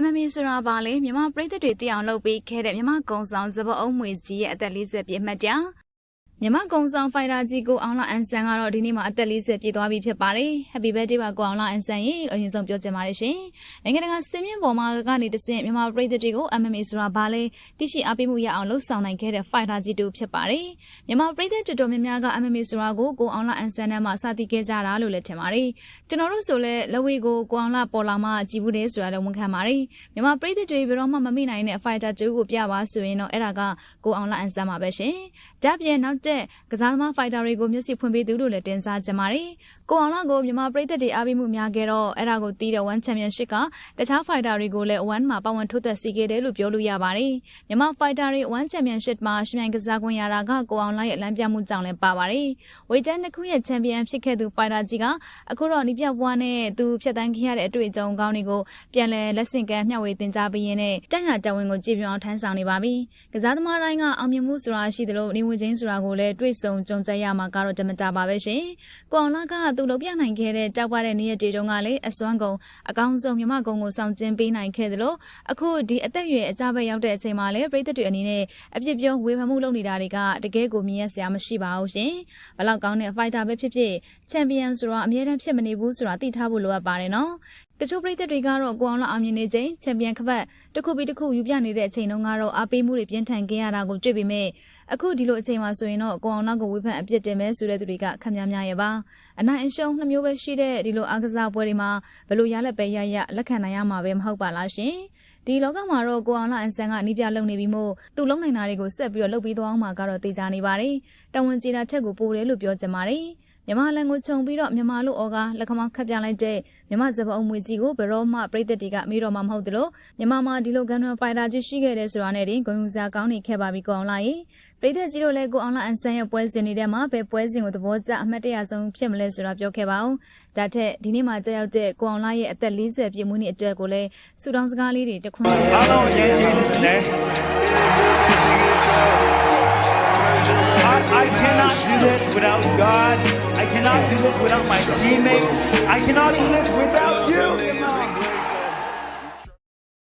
MMA ဆိုတာဘာလဲမြန်မာပြည်သက်တွေသိအောင်လုပ်ပေးခဲ့တဲ့မြန်မာကုံဆောင်ဇဘအုံးမွေကြီးရဲ့အသက်40ပြည့်အမှတ်တရ မြန်မာကုံဆောင်ဖိုင်တာကြီးကိုအောင်လာအန်ဆန်ကတော့ဒီနေ့မှာအသက်40ပြည့်သွားပြီဖြစ်ပါတယ် Happy birthday ပါကိုအောင်လာအန်ဆန်ရေအရင်ဆုံးပြောချင်ပါတယ်ရှင်နိုင်ငံတကာစင်မြင့်ပေါ်မှာကနေတဆင့်မြန်မာပြည်သက်တွေကို MMA ဆိုတာဘာလဲသိရှိအားပေးမှုရအောင်လှုပ်ဆောင်နိုင်ခဲ့တဲ့ဖိုင်တာကြီးတူဖြစ်ပါတယ်မြန်မာပြည်သက်တော်တော်များများက MMA ဆိုတာကိုကိုအောင်လာအန်ဆန်နဲ့မှစသီးခဲ့ကြတာလို့လည်းထင်ပါတယ်ကျွန်တော်တို့ဆိုလဲလက်ဝဲကိုကိုအောင်လာပေါ်လာမှကြည်ဘူးတယ်ဆိုတာလည်းဝန်ခံပါတယ်မြန်မာပြည်သက်တွေဘယ်တော့မှမမိနိုင်တဲ့ fighter တူကိုပြပါဆိုရင်တော့အဲ့ဒါကကိုအောင်လာအန်ဆန်ပါပဲရှင်။ဒါပြင်နောက်တဲ့ကစားသမား fighter တွေကိုမျက်စိဖွင့်ပေးသူလို့လည်းတင်စားကြပါတယ်။ကိုအောင်လာကိုမြန်မာပြည်သက်တွေအားပေးမှုများခဲ့တော့အဲ့ဒါကိုတီးတဲ့ one championship ကတခြား fighter တွေကိုလည်း one မှာပါဝင်ထိုးသက်စီခဲ့တယ်လို့ပြောလို့ရပါတယ်။မြန်မာ fighter တွေ one championship မှာရှင်ပြိုင်ကစားခွင့်ရတာကကိုအောင်လာရဲ့လမ်းပြမှုကြောင့်လည်းပါပါတယ်။ဝေတန်းတစ်ခုရဲ့ champion ဖြစ်ခဲ့သူ fighter ကြီးကအခုတော့နိပြဘွားနဲ့သူဖြတ်တန်းခဲ့ရတဲ့အတွေ့အကြုံကောင်းတွေကိုပြန်လည်လက်ဆင့်ကမ်းမျှဝေသင်ကြားပေးရင်းနဲ့တက်ရတဝန်ကိုကြည်ပြောင်းထမ်းဆောင်နေပါပြီ။ကစားသမားတိုင်းကအောင်မြင်မှုဆိုတာရှိသလိုနေဝင်ချင်းဆိုတာကိုလည်းတွေ့ဆုံကြုံကြရမှာကတော့တမတာပါပဲရှင်။ကိုအောင်လာကသူ့လုပ်ပြနိုင်ခဲ့တဲ့တောက်ပတဲ့နေ့ရက်တွေတုန်းကလည်းအစွမ်းကုန်အကောင်းဆုံးမြမကုံကိုဆောင်ကျင်းပေးနိုင်ခဲ့သလိုအခုဒီအသက်အရွယ်အကြဘက်ရောက်တဲ့အချိန်မှာလည်းပြည်သက်တွေအနေနဲ့အပြစ်ပြောဝေဖန်မှုလုပ်နေတာတွေကတကယ်ကိုမြင်ရစရာမရှိပါဘူးရှင်။ဘလောက်ကောင်းတဲ့ fighter ပဲဖြစ်ဖြစ်ချန်ပီယံဆိုတာအမြဲတမ်းဖြစ်မနေဘူးဆိုတာသိထားဖို့လိုအပ်ပါတယ်နော်။ တချို့ပြည်သက်တွေကတော့ကိုအောင်လာအောင်မြင်နေချိန်ချန်ပီယံခပတ်တစ်ခုပြီးတစ်ခုယူပြနေတဲ့အချိန်တုန်းကတော့အားပေးမှုတွေပြင်းထန်ခဲ့ရတာကိုတွေ့ပေမဲ့အခုဒီလိုအချိန်မှာဆိုရင်တော့ကိုအောင်နောက်ကိုဝေဖန်အပြစ်တင်မဲ့ဆိုတဲ့သူတွေကခက်များများရဲ့ပါအနိုင်အရှုံးနှမျိုးပဲရှိတဲ့ဒီလိုအားကစားပွဲတွေမှာဘယ်လိုရလက်ပဲရရလက်ခံနိုင်ရမှာပဲမဟုတ်ပါလားရှင်ဒီလောကမှာတော့ကိုအောင်လာအန်ဆန်ကအနီးပြလုံနေပြီမို့သူလုံနိုင်တာတွေကိုဆက်ပြီးတော့လုပ်ပြီးသွားအောင်မှာကတော့တေချာနေပါတယ်တဝန်ကြေတာထက်ကိုပိုတယ်လို့ပြောချင်ပါတယ် မြန်မာလန်ကိုခြုံပြီးတော့မြန်မာလူဩကာလက်ခမောင်းခတ်ပြလိုက်တဲ့မြန်မာစပအုံမွေကြီးကိုဘယ်တော့မှပြည်သက်တွေကမေးတော့မှမဟုတ်သလိုမြန်မာမှာဒီလိုဂန်နွန်ဖိုင်တာကြီးရှိခဲ့တဲ့ဆိုတာနဲ့တင်ဂုဏ်ယူစားကောင်းနေခဲ့ပါပြီကိုအောင်လာရေပြည်သက်ကြီးတို့လည်းကိုအောင်လာအန်ဆန်ရဲ့ပွဲစဉ်နေတဲ့မှာဘယ်ပွဲစဉ်ကိုသဘောကျအမှတ်တရဆုံးဖြစ်မလဲဆိုတာပြောခဲ့ပါဦးဒါထက်ဒီနေ့မှာကြောက်တဲ့ကိုအောင်လာရဲ့အသက်40ပြည့်မွေးနေ့အတွက်ကိုလည်းဆူတောင်းစကားလေးတွေတခွန်းစီအားလုံးအရေးကြီးတယ် I, I cannot do this without God. I cannot do this without my teammates. I cannot do this without you.